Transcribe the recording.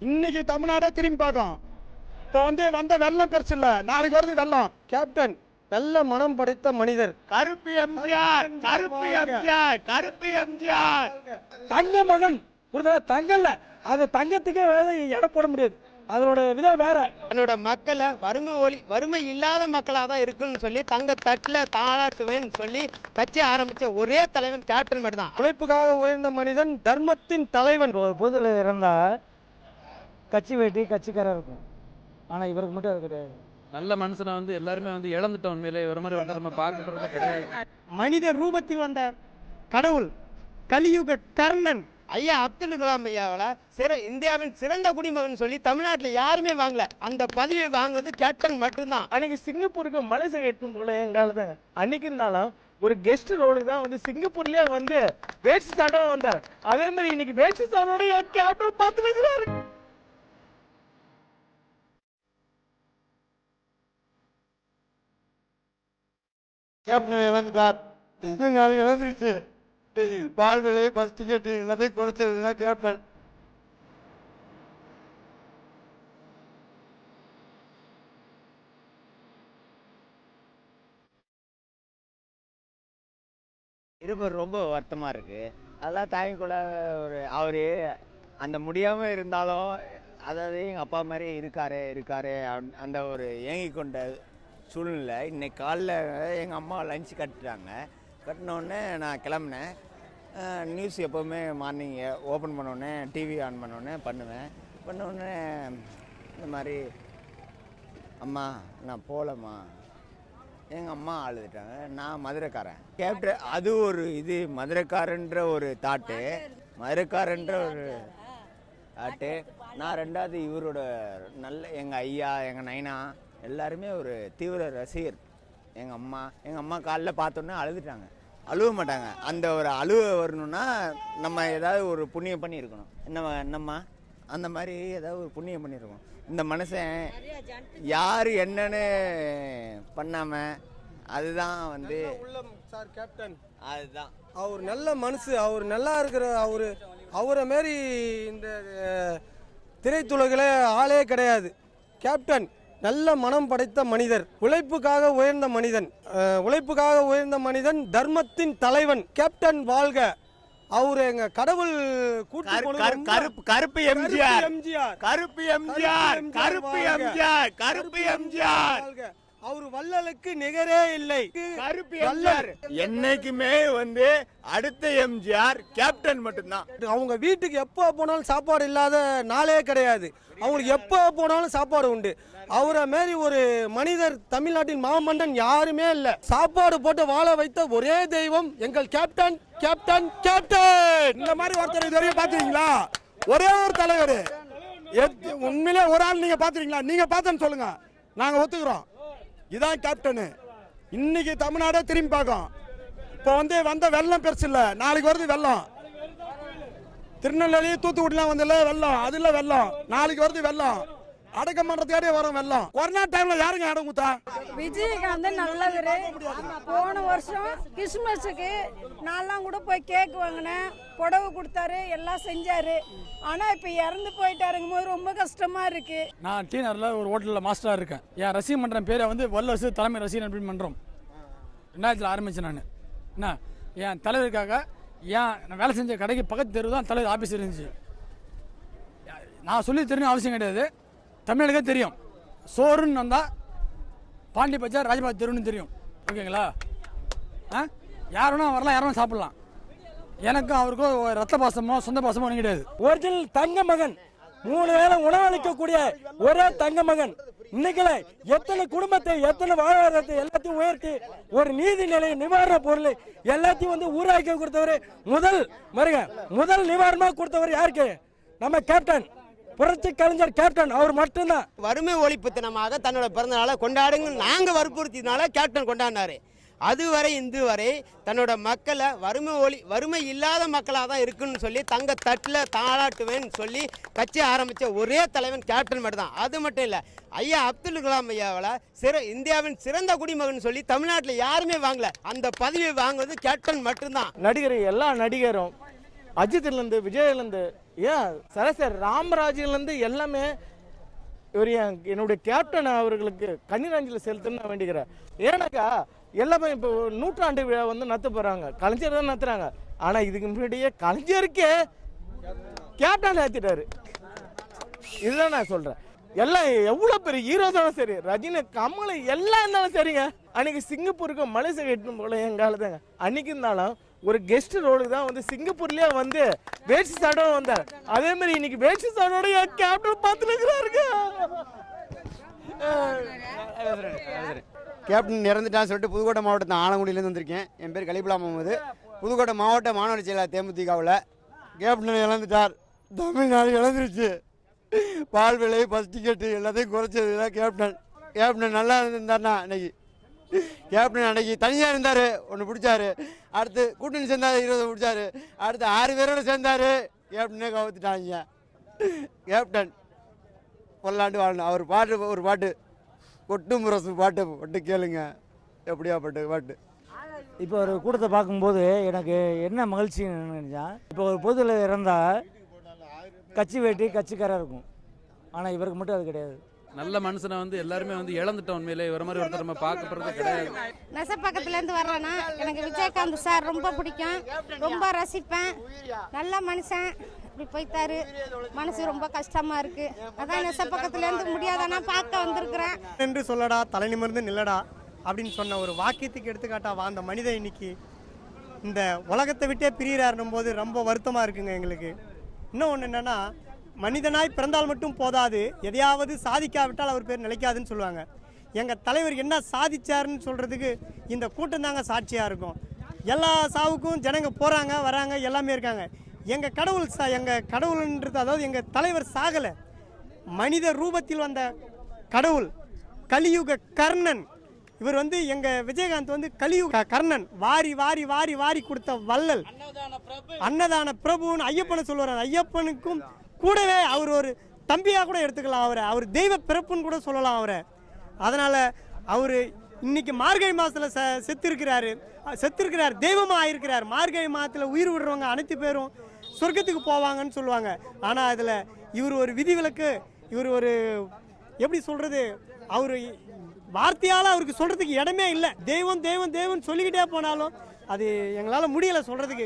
இன்னைக்கு தமிழ்நாடே திரும்பி பார்க்கும் இப்போ வந்து வந்த வெள்ளம் பெருசு இல்ல. நாளைக்கு வருது வெள்ளம். கேப்டன் நல்ல மனம் படைத்த மனிதர். கருப்பு எம்ஜிஆர் கருப்பு எம்ஜிஆர் கருப்பு எம்ஜிஆர். தங்க மகன் புரியுதா தங்கல்ல அது தங்கத்துக்கே எடை போட முடியாது. அதோட விதம் வேற. தன்னோட மக்களை வறுமை ஒளி வறுமை இல்லாத மக்களாக தான் இருக்குன்னு சொல்லி தங்க தட்டில் தாளாட்டுவேன்னு சொல்லி கட்சி ஆரம்பிச்ச ஒரே தலைவன் கேப்டன் மட்டும் தான் உழைப்புக்காக உயர்ந்த மனிதன் தர்மத்தின் தலைவன். ஒரு பொதுல இருந்தா கட்சி வேட்டி கட்சிக்காரர் இருக்கும். ஆனா இவருக்கு மட்டும் அது கிடையாது. நல்ல மனுஷனை வந்து எல்லாருமே வந்து இழந்துட்டோம் உண்மையிலே. ஒரு மாதிரி வந்து நம்ம பார்க்கறது கிடையாது. மனித ரூபத்தில் வந்த கடவுள் கலியுக கர்ணன் ஐயா அப்துல் கலாம் ஐயாவில் சிற இந்தியாவின் சிறந்த குடிமகன் சொல்லி தமிழ்நாட்டில் யாருமே வாங்கல. அந்த பதவியை வாங்குவது கேப்டன் மட்டும்தான். அன்னைக்கு சிங்கப்பூருக்கு மலேசியா எடுத்துன்னு போல எங்கால அன்னைக்கு இருந்தாலும் ஒரு கெஸ்ட் ரோலுக்கு தான் வந்து சிங்கப்பூர்லயே வந்து வேட்சி சாட்டோட வந்தார். அதே மாதிரி இன்னைக்கு வேட்சி சாட்டோட கேப்டன் பார்த்து வைக்கிறாரு கேப்டன் இறந்துட்டார் அது இறந்துருச்சு பால்களே பஸ் டிக்கெட் எல்லாத்தையும் கொடுத்ததுன்னா கேப்டன் இருப்பது ரொம்ப வருத்தமாக இருக்குது அதெல்லாம் தாங்கிக்கொள்ள ஒரு அவர் அந்த முடியாமல் இருந்தாலும் அதாவது எங்கள் அப்பா மாதிரி இருக்காரு இருக்காரு அப்~ அந்த ஒரு ஏங்கி கொண்ட சூழ்நிலை. இன்னைக்கு காலைல எங்கள் அம்மா லஞ்ச் கட்டுறாங்க கட்டினோடனே நான் கிளம்புனேன். நியூஸ் எப்போவுமே மார்னிங் ஓப்பன் பண்ணோடனே டிவி ஆன் பண்ணோடனே பண்ணுவேன். பண்ணோடனே இந்த மாதிரி அம்மா நான் போகலம்மா எங்கள் அம்மா அழுதுட்டாங்க. நான் மதுரைக்காரன். கேப்டன் அது ஒரு இது மதுரைக்காரன்ற ஒரு தாட்டு. மதுரைக்காரன்ற ஒரு தாட்டு நான் ரெண்டாவது இவரோட நல்ல எங்கள் ஐயா எங்கள் நைனா எல்லாருமே ஒரு தீவிர ரசிகர். எங்கள் அம்மா எங்கள் அம்மா காலைல பார்த்தோன்னே அழுதுட்டாங்க. அழுவ மாட்டாங்க. அந்த ஒரு அழுவ வரணும்னா நம்ம ஏதாவது ஒரு புண்ணியம் பண்ணியிருக்கணும். என்னம்மா என்னம்மா அந்த மாதிரி ஏதாவது ஒரு புண்ணியம் பண்ணியிருக்கணும். இந்த மனுஷன் யார் என்னன்னு பண்ணாம அதுதான் வந்து சார் கேப்டன் அதுதான். அவர் நல்ல மனசு அவர் நல்லா இருக்கிற அவர் அவரை மாரி இந்த திரைத்துலகில் ஆளே கிடையாது. கேப்டன் நல்ல மனம் படைத்த மனிதர் உழைப்புக்காக உயர்ந்த மனிதன் உழைப்புக்காக உயர்ந்த மனிதன் தர்மத்தின் தலைவன் கேப்டன் வாழ்க. அவர் எங்க கடவுள் கருப்பு கருப்பு எம்ஜிஆர். எம்ஜிஆர். கருப்பு எம்ஜிஆர். கருப்பு. எம்ஜிஆர் கருப்பு எம்ஜிஆர். அவர் வள்ளலுக்கு நிகரே இல்லை. கருப்பு எம்ஜிஆர். என்னைக்குமே வந்து அடுத்த எம்ஜிஆர் கேப்டன் மட்டும்தான். அவங்க வீட்டுக்கு எப்போ போனாலும் சாப்பாடு இல்லாத நாளே கிடையாது. அவங்களுக்கு எப்போ போனாலும் சாப்பாடு உண்டு. அவரை மாரி ஒரு மனிதர் தமிழ்நாட்டின் மாமன்னன் யாருமே இல்லை. சாப்பாடு போட்டு வாழ வைத்த ஒரே தெய்வம் எங்கள் கேப்டன் கேப்டன் கேப்டன்! இந்த மாதிரி ஒருத்தர் இது வரையும் பாத்துறீங்களா ஒரே ஒரு தலைவர். உண்மையிலே ஒரு ஆள் நீங்க பாத்துறீங்களா நீங்க பார்த்தேன்னு சொல்லுங்க. நாங்க ஒத்துக்கிறோம். இதான் கேப்டனு இன்னைக்கு தமிழ்நாடே திரும்பி பார்க்கும். இப்போ வந்து வந்த வெள்ளம் பெருசு இல்ல. நாளைக்கு வருது வெள்ளம். திருநெல்வேலி தூத்துக்குடிலாம் வந்தல வெள்ளம். அதில் வெள்ளம். நாளைக்கு வருது வெள்ளம். அடக்கம் பண்றதுக்காடியே வரும் வெள்ளம். கொரோனா டைம்ல யாருங்க இடம் குத்தா விஜயகாந்த் நல்லவரு. போன வருஷம் கிறிஸ்மஸுக்கு நான்லாம் கூட போய் கேக் வாங்கினேன். புடவை கொடுத்தாரு எல்லாம் செஞ்சாரு. ஆனா இப்ப இறந்து போயிட்டாருங்கும் போது ரொம்ப கஷ்டமா இருக்கு. நான் டி ஒரு ஹோட்டலில் மாஸ்டராக இருக்கேன். என் ரசிகர் மன்றம் பேரை வந்து வல்லரசு தலைமை ரசிகர் நட்பின் மன்றம் ரெண்டாயிரத்தில் ஆரம்பித்தேன் நான். என்ன? என் தலைவருக்காக ஏன் நான் வேலை செஞ்ச கடைக்கு பக்கத்து தெரு தான் தலைவர் ஆஃபீஸ் இருந்துச்சு. நான் சொல்லி தெரியணும் அவசியம் கிடையாது. தமிழனுக்கே தெரியும். சோறுன்னு வந்தால் பாண்டி பஜார் ராஜபாத் தெருன்னு தெரியும். ஓகேங்களா? ஆ? யார் வரலாம் யாரும் சாப்பிட்லாம். எனக்கும் அவருக்கும் ரத்த பாசமோ சொந்த பாசமோ ஒன்றும் கிடையாது. ஒரிஜினல் தங்க மகன். மூணு வேளை உணவளிக்கக்கூடிய ஒரே தங்க மகன். இன்னைக்குல எத்தனை குடும்பத்தை எத்தனை வாழ்வாதாரத்தை எல்லாத்தையும் உயர்த்தி ஒரு நீதி நிலை நிவாரண பொருள் எல்லாத்தையும் வந்து ஊராக்கி கொடுத்தவர் முதல் மருங்க முதல் நிவாரணமாக கொடுத்தவர் யாருக்கு? நம்ம கேப்டன் புரட்சி கலைஞர் கேப்டன் அவர் மட்டும்தான். வறுமை ஒழிப்பு தினமாக தன்னோட பிறந்த நாளை கொண்டாடுங்க நாங்க வற்புறுத்தினால கேப்டன் கொண்டாடினாரு. அதுவரை இந்து வரை தன்னோட மக்களை வறுமை ஒளி வறுமை இல்லாத மக்களாக தான் இருக்குன்னு சொல்லி தங்க தட்டில் தாளாட்டுவேன்னு சொல்லி கட்சி ஆரம்பித்த ஒரே தலைவன் கேப்டன் மட்டும் தான் அது மட்டும் இல்லை ஐயா அப்துல் கலாம் ஐயாவில் சிற இந்தியாவின் சிறந்த குடிமகன் சொல்லி தமிழ்நாட்டில் யாருமே வாங்கல. அந்த பதவியை வாங்குவது கேப்டன் மட்டும்தான். நடிகர் எல்லா நடிகரும் அஜித்லேருந்து விஜயிலேருந்து ஏன்? சரசர் ராமராஜிலேருந்து எல்லாமே இவர் என் என்னுடைய கேப்டன் அவர்களுக்கு கண்ணீராஞ்சலி செலுத்தணும்னு நான் வேண்டிக்கிறேன். ஏன்னாக்கா எல்லாமே இப்போ நூற்றாண்டு விழா வந்து நடத்த போகிறாங்க கலைஞர் தான் நடத்துகிறாங்க ஆனால் இதுக்கு முன்னாடியே கலைஞருக்கே கேப்டன் ஏற்றிட்டாரு இதுதான் நான் சொல்கிறேன் எல்லாம் எவ்வளோ பெரிய ஹீரோ தானே சரி. ரஜினி கமல் எல்லாம் இருந்தாலும் சரிங்க. அன்னைக்கு சிங்கப்பூருக்கு மலேசியா கட்டணும் போல என் காலத்தாங்க அன்னைக்கு இருந்தாலும் ஒரு கெஸ்ட் ரோலுக்கு தான் வந்து சிங்கப்பூர்லயே வந்து வேட்சி சாடோட வந்தார். அதே மாதிரி இன்னைக்கு வேட்சி சாடோட என் கேப்டன் பார்த்துருக்கிறாருங்க கேப்டன் இறந்துட்டான்னு சொல்லிட்டு புதுக்கோட்டை மாவட்டத்தில் ஆலங்குடியிலேருந்து வந்திருக்கேன். என் பேர் கலிபுலா முகமது. புதுக்கோட்டை மாவட்ட மாணவர் செயலாளர் தேமுதிகவில் கேப்டன் இழந்துட்டார் தமிழ்நாடு இழந்துருச்சு. பால் விலை பஸ் டிக்கெட்டு எல்லாத்தையும் குறைச்சது தான் கேப்டன் கேப்டன் நல்லா இருந்திருந்தார்னா அன்னைக்கு. கேப்டன் அன்னைக்கு தனியாக இருந்தார். ஒன்று பிடிச்சாரு. அடுத்து கூட்டணி சேர்ந்தார் இருபது பிடிச்சாரு அடுத்து ஆறு பேரோட சேர்ந்தார். கேப்டனே கவுத்துட்டாங்க. கேப்டன் பல்லாண்டு வாழணும் அவர் பாட்டு ஒரு பாட்டு. கொட்டு முரசு பாட்டு பாட்டு கேளுங்க. எப்படியா பாட்டு பாட்டு. இப்போ ஒரு கூட்டத்தை பார்க்கும்போது எனக்கு என்ன மகிழ்ச்சி நினைச்சா இப்போ ஒரு பொதுவில் இருந்தால் கட்சி வேட்டி கட்சிக்காராக இருக்கும். ஆனால் இவருக்கு மட்டும் அது கிடையாது. நல்ல மனுஷனை வந்து எல்லாருமே வந்து இழந்துட்டோம் உண்மையிலே. இவர மாதிரி ஒருத்தர் நம்ம பார்க்கப்படுறது கிடையாது. நெசப்பக்கத்துலேருந்து வர்றேன்னா எனக்கு விஜயகாந்த் சார் ரொம்ப பிடிக்கும். ரொம்ப ரசிப்பேன். நல்ல மனுஷன். இப்படி போய்த்தாரு மனசு ரொம்ப கஷ்டமா இருக்கு. அதான் நெசப்பக்கத்துலேருந்து முடியாதானா பார்க்க வந்திருக்கிறேன். என்று சொல்லடா தலை நிமிர்ந்து நில்லடா அப்படின்னு சொன்ன ஒரு வாக்கியத்துக்கு எடுத்துக்காட்டா வாழ்ந்த மனிதன் இன்னைக்கு இந்த உலகத்தை விட்டே பிரியறாருன்னும் போது ரொம்ப வருத்தமாக இருக்குங்க எங்களுக்கு. இன்னும் ஒன்று என்னென்னா மனிதனாய் பிறந்தால் மட்டும் போதாது. எதையாவது சாதிக்காவிட்டால் அவர் பேர் நிலைக்காதுன்னு சொல்லுவாங்க. எங்கள் தலைவர் என்ன சாதிச்சாருன்னு சொல்கிறதுக்கு இந்த கூட்டம் தாங்க சாட்சியாக இருக்கும். எல்லா சாவுக்கும் ஜனங்க போகிறாங்க வராங்க எல்லாமே இருக்காங்க. எங்கள் கடவுள் சா எங்கள் கடவுள்ன்றது அதாவது எங்கள் தலைவர் சாகலை. மனித ரூபத்தில் வந்த கடவுள் கலியுக கர்ணன். இவர் வந்து எங்க விஜயகாந்த் வந்து கலியுக கர்ணன். வாரி வாரி வாரி வாரி கொடுத்த வள்ளல். அன்னதான பிரபுன்னு ஐயப்பனை சொல்லுவார். ஐயப்பனுக்கும் கூடவே அவர் ஒரு தம்பியாக கூட எடுத்துக்கலாம் அவரை. அவர் தெய்வ பிறப்புன்னு கூட சொல்லலாம் அவரை. அதனால் அவர் இன்னைக்கு மார்கழி மாதத்தில் செ செத்திருக்கிறாரு. செத்திருக்கிறார் தெய்வமாக ஆயிருக்கிறார். மார்கழி மாதத்தில் உயிர் விடுறவங்க அனைத்து பேரும் சொர்க்கத்துக்கு போவாங்கன்னு சொல்லுவாங்க. ஆனால் அதில் இவர் ஒரு விதிவிலக்கு இவர் ஒரு எப்படி சொல்கிறது அவர் வார்த்தையால் அவருக்கு சொல்கிறதுக்கு இடமே இல்லை. தெய்வம் தெய்வம் தெய்வம்னு சொல்லிக்கிட்டே போனாலும் அது எங்களால் முடியலை சொல்கிறதுக்கு